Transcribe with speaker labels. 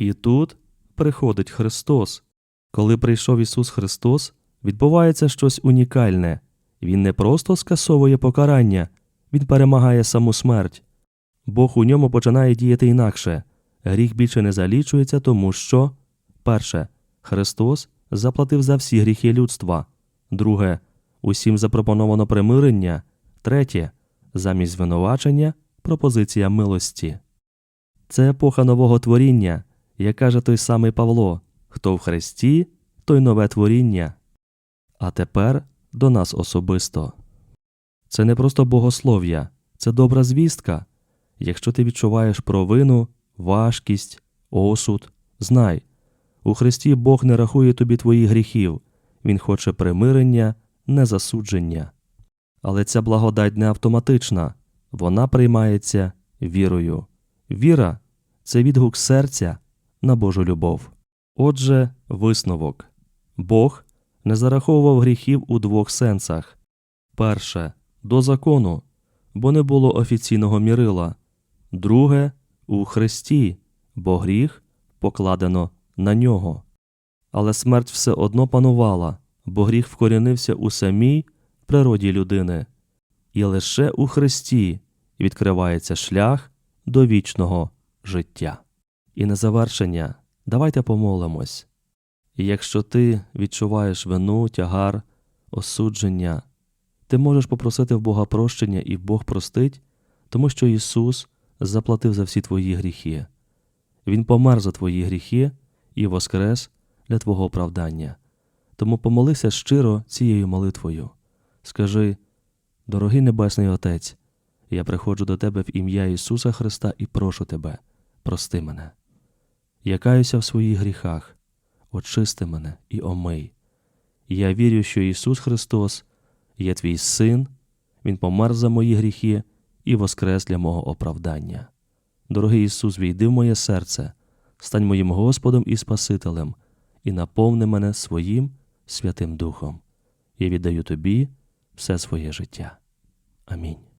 Speaker 1: І тут приходить Христос. Коли прийшов Ісус Христос, відбувається щось унікальне. Він не просто скасовує покарання, Він перемагає саму смерть. Бог у ньому починає діяти інакше. Гріх більше не залічується, тому що перше, Христос заплатив за всі гріхи людства. Друге, усім запропоновано примирення. Третє, замість звинувачення пропозиція милості. Це епоха нового творіння, як каже той самий Павло хто в Христі, той нове творіння. А тепер до нас особисто. Це не просто богослов'я, це добра звістка. Якщо ти відчуваєш провину, важкість, осуд, знай, у Христі Бог не рахує тобі твоїх гріхів, Він хоче примирення, не засудження. Але ця благодать не автоматична, вона приймається вірою. Віра це відгук серця на Божу любов. Отже, висновок Бог не зараховував гріхів у двох сенсах перше до закону, бо не було офіційного мірила, друге у Христі, бо гріх покладено на нього. Але смерть все одно панувала, бо гріх вкорінився у самій природі людини, і лише у Христі відкривається шлях до вічного життя. І на завершення давайте помолимось. І якщо ти відчуваєш вину, тягар, осудження, ти можеш попросити в Бога прощення, і Бог простить, тому що Ісус заплатив за всі твої гріхи. Він помер за твої гріхи і воскрес для Твого оправдання. Тому помолися щиро цією молитвою. Скажи, дорогий Небесний Отець, я приходжу до Тебе в ім'я Ісуса Христа і прошу Тебе, прости мене. Я каюся в своїх гріхах, очисти мене і омий. Я вірю, що Ісус Христос є Твій Син, Він помер за мої гріхи і воскрес для мого оправдання. Дорогий Ісус, війди в моє серце, стань моїм Господом і Спасителем, і наповни мене своїм Святим Духом. Я віддаю Тобі все своє життя. Амінь.